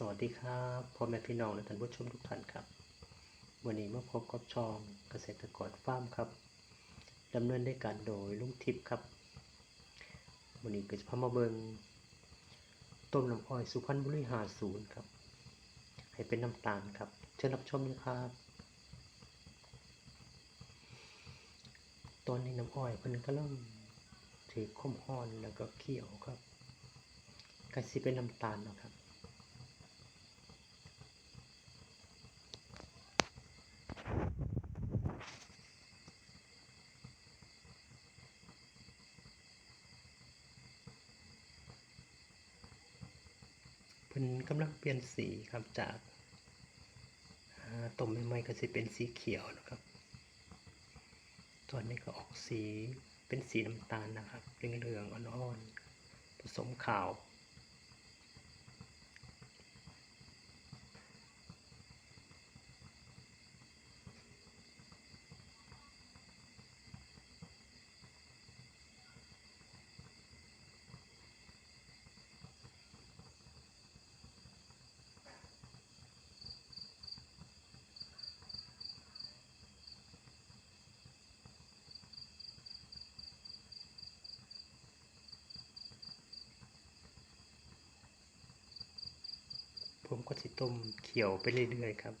สวัสดีครับพ่อแม่พี่น้องและท่านผู้ชมทุกท่านครับ วันนี้มาพบกับช่องเกษตรกรฟาร์มครับดำเนินด้วยการโดยลุงทิพย์ครับวันนี้ก็จะพามาเบิงต้มน้ำอ้อยสุพรรณบุรีหาศูนย์ครับ ให้เป็นน้ำตาลครับเชิญรับชมนะครับตอนนี้น้ำอ้อยเพิ่นก็เริ่มถือข้มห้อนแล้วก็เขียวครับก็สิเป็นน้ำตาลแล้วครับ พิ่นกำลังเปลี่ยนสีครับจากต้มใหม่ๆก็จะเป็นสีเขียวนะครับตอนนี้ก็ออกสีเป็นสีน้ำตาลนะครับเหลืองๆอ่อนๆผสมขาว ผมก็สิต้มเขียวไปเรื่อยๆครับ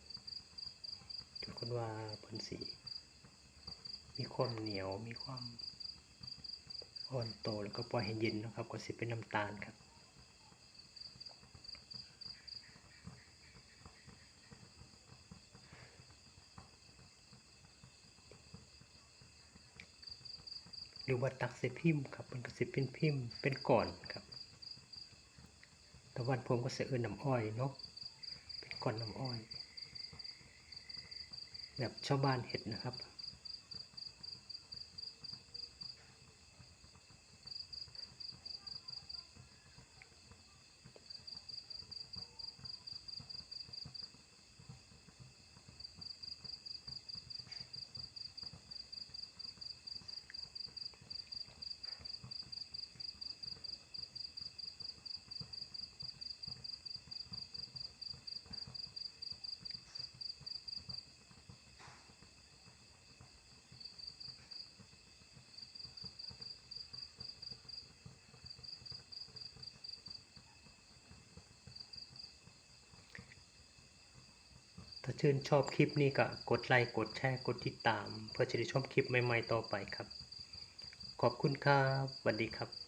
จนคนว่าเพิ่นสี มีความเหนียวมีความอ่อนโตแล้วก็ปล่อยให้เย็นนะครับ ก็สิเป็นน้ำตาลครับหรือว่าตักใส่พิมพ์ครับมันก็สิเป็นพิมพ์เป็นก่อนครับ แต่วันผมก็จะเอินน้ำอ้อยเนาะเป็นก้อนน้ำอ้อย แบบชาวบ้านเห็ดนะครับ ถ้าชื่นชอบคลิปนี้ก็กดไลค์กดแชร์กดติดตาม เพื่อจะได้ชมคลิปใหม่ๆต่อไปครับ ขอบคุณครับสวัสดีครับ